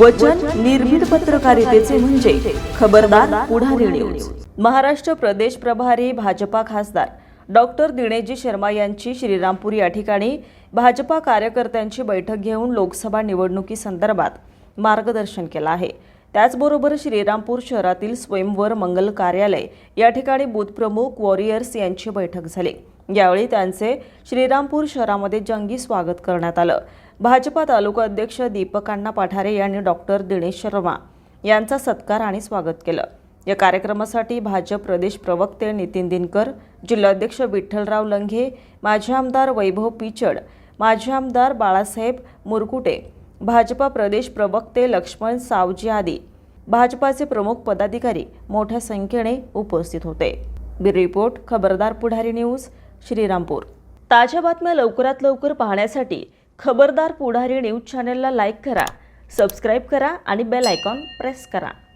वचन निर्भीड पत्रकारितेचे म्हणजे खबरदार पुढारी न्यूज महाराष्ट्र प्रदेश प्रभारी भाजपा खासदार डॉक्टर दिनेजी शर्मा यांची श्रीरामपूर या ठिकाणी भाजपा कार्यकर्त्यांची बैठक घेऊन लोकसभा निवडणुकीसंदर्भात मार्गदर्शन केलं आहे. त्याचबरोबर श्रीरामपूर शहरातील स्वयंवर मंगल कार्यालय या ठिकाणी बूथप्रमुख वॉरियर्स यांची बैठक झाली. यावेळी त्यांचे श्रीरामपूर शहरामध्ये जंगी स्वागत करण्यात आलं. भाजपा तालुका अध्यक्ष दीपक अण्णा पाठारे यांनी डॉक्टर दिनेश शर्मा यांचा सत्कार आणि स्वागत केलं. या कार्यक्रमासाठी भाजप प्रदेश प्रवक्ते नितीन दिनकर जिल्हाध्यक्ष विठ्ठलराव लंघे माजी आमदार वैभव पिचड माजी आमदार बाळासाहेब मुरकुटे भाजपा प्रदेश प्रवक्ते लक्ष्मण सावजी आदी. भाजपाचे प्रमुख पदाधिकारी मोठ्या संख्येने उपस्थित होते. बी रिपोर्ट खबरदार पुढारी न्यूज श्रीरामपूर. ताज्या बातम्या लवकरात लवकर पाहण्यासाठी खबरदार पुढारी न्यूज चॅनलला लाईक करा सबस्क्राईब करा आणि बेल आयकॉन प्रेस करा.